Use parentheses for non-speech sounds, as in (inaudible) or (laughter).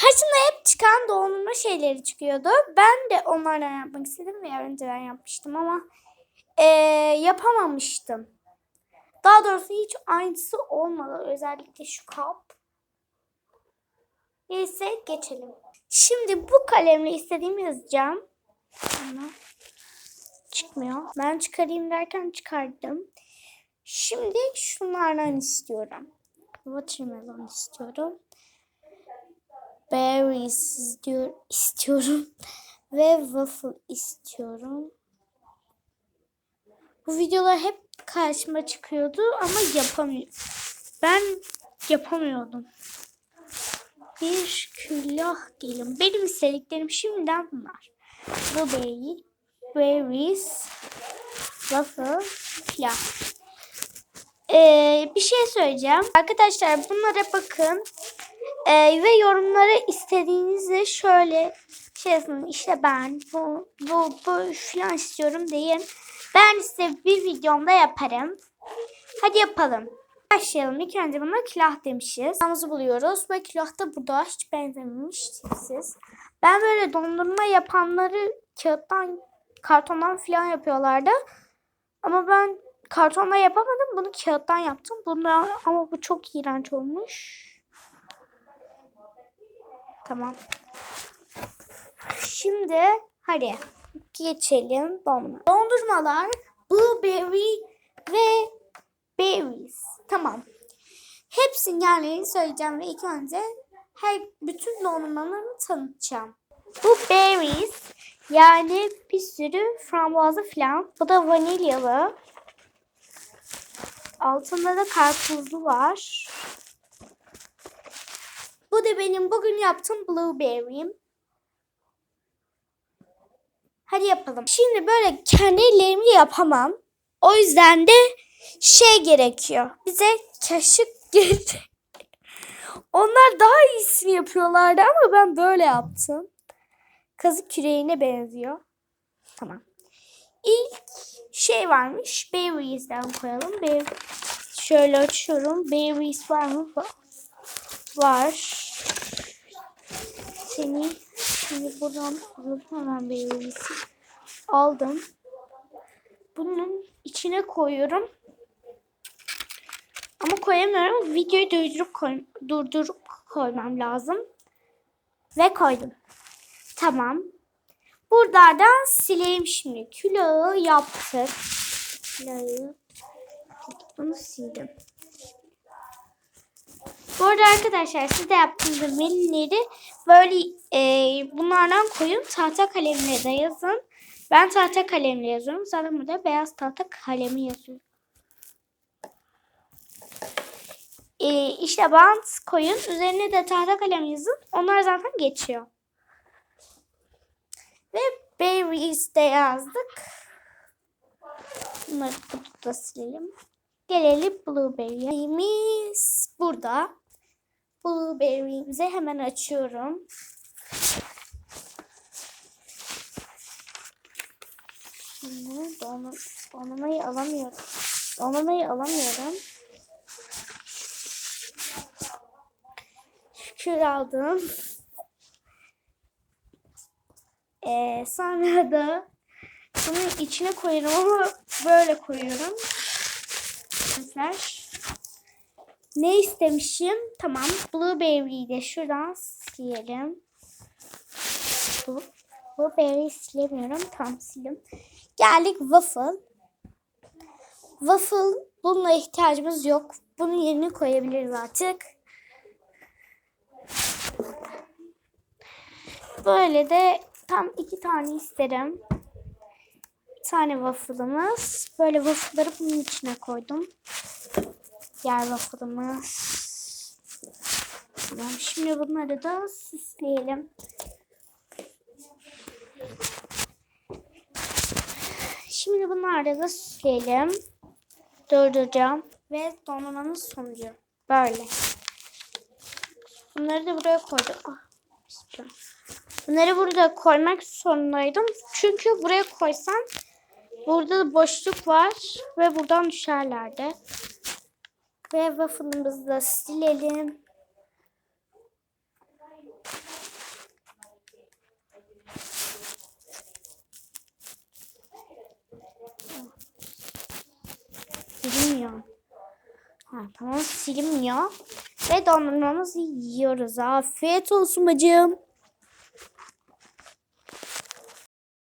Karşımda hep çıkan dondurma şeyleri çıkıyordu. Ben de onlardan yapmak istedim ve önceden yapmıştım ama eee, yapamamıştım. Daha doğrusu hiç aynısı olmadı. Özellikle şu kap. Neyse geçelim. Şimdi bu kalemle istediğimi yazacağım. Ama çıkmıyor. Ben çıkarayım derken çıkardım. Şimdi şunlardan istiyorum. Watermelon istiyorum. Berries diyor, istiyorum. (laughs) Ve waffle istiyorum. Bu videolar hep karşıma çıkıyordu ama yapamıyorum. Ben yapamıyordum. Bir külah gelin. Benim istediklerim şimdiden bunlar. Blueberry, berries, waffle, külah. Ee, bir şey söyleyeceğim. Arkadaşlar bunlara bakın. Ee, ve yorumlara istediğinizde şöyle şey yazın. İşte ben bu, bu, bu filan istiyorum deyin. Ben size bir videomda yaparım. Hadi yapalım. Başlayalım. İlk önce buna külah demişiz. Külahımızı buluyoruz ve külah da burada hiç benzememiş tipsiz. Ben böyle dondurma yapanları kağıttan, kartondan filan yapıyorlardı. Ama ben kartonla yapamadım. Bunu kağıttan yaptım. Bunda ama bu çok iğrenç olmuş. Tamam. Şimdi hadi geçelim dondurma. Dondurmalar blueberry ve berries. Tamam. Hepsinin yerlerini söyleyeceğim ve ilk önce her bütün dondurmalarını tanıtacağım. Bu berries yani bir sürü frambuazlı falan. Bu da vanilyalı. Altında da karpuzlu var. Bu da benim bugün yaptığım blueberry'im. Hadi yapalım. Şimdi böyle kendi ellerimle yapamam. O yüzden de şey gerekiyor. Bize kaşık (laughs) gelecek. Onlar daha iyisini yapıyorlardı ama ben böyle yaptım. Kazık küreğine benziyor. Tamam. İlk şey varmış. Berries'den koyalım. Ber Şöyle açıyorum. Berries var mı? Va- Var. Seni şimdi buradan hemen Berries'i aldım. Bunun içine koyuyorum. Ama koyamıyorum. Videoyu durdurup, koy, durdurup koymam lazım. Ve koydum. Tamam. Buradan sileyim şimdi. Külahı yaptık. Külahı. Bunu sildim. Bu arada arkadaşlar siz de yaptığınızda menüleri böyle e, bunlardan koyun. Tahta kalemle de yazın. Ben tahta kalemle yazıyorum. Zaten burada beyaz tahta kalemi yazıyorum. E, işte bant koyun. Üzerine de tahta kalem yazın. Onlar zaten geçiyor. Ve berries de yazdık. Bunları da silelim. Gelelim blueberry'imiz burada. Blueberry'imizi hemen açıyorum. Şimdi donamayı alamıyorum. Donamayı alamıyorum. Şükür aldım. Ee, sonra da bunun içine koyuyorum ama böyle koyuyorum. Arkadaşlar. Ne istemişim? Tamam. Blueberry'yi de şuradan silelim. Blueberry'i silemiyorum. Tamam sildim. Geldik waffle. Waffle bununla ihtiyacımız yok. Bunun yerine koyabiliriz artık. Böyle de tam iki tane isterim. Bir tane waffle'ımız. Böyle waffle'ları bunun içine koydum. Diğer waffle'ımız. Tamam, şimdi bunları da süsleyelim. Şimdi bunları da süsleyelim. Durduracağım. Ve dondurmanın sonucu. Böyle. Bunları da buraya koydum. Ah. Bunları burada koymak zorundaydım. Çünkü buraya koysam burada da boşluk var ve buradan düşerlerdi. Ve waffle'ımızı da silelim. Silmiyor. Ha, tamam silmiyor. Ve dondurmamızı yiyoruz. Afiyet olsun bacım.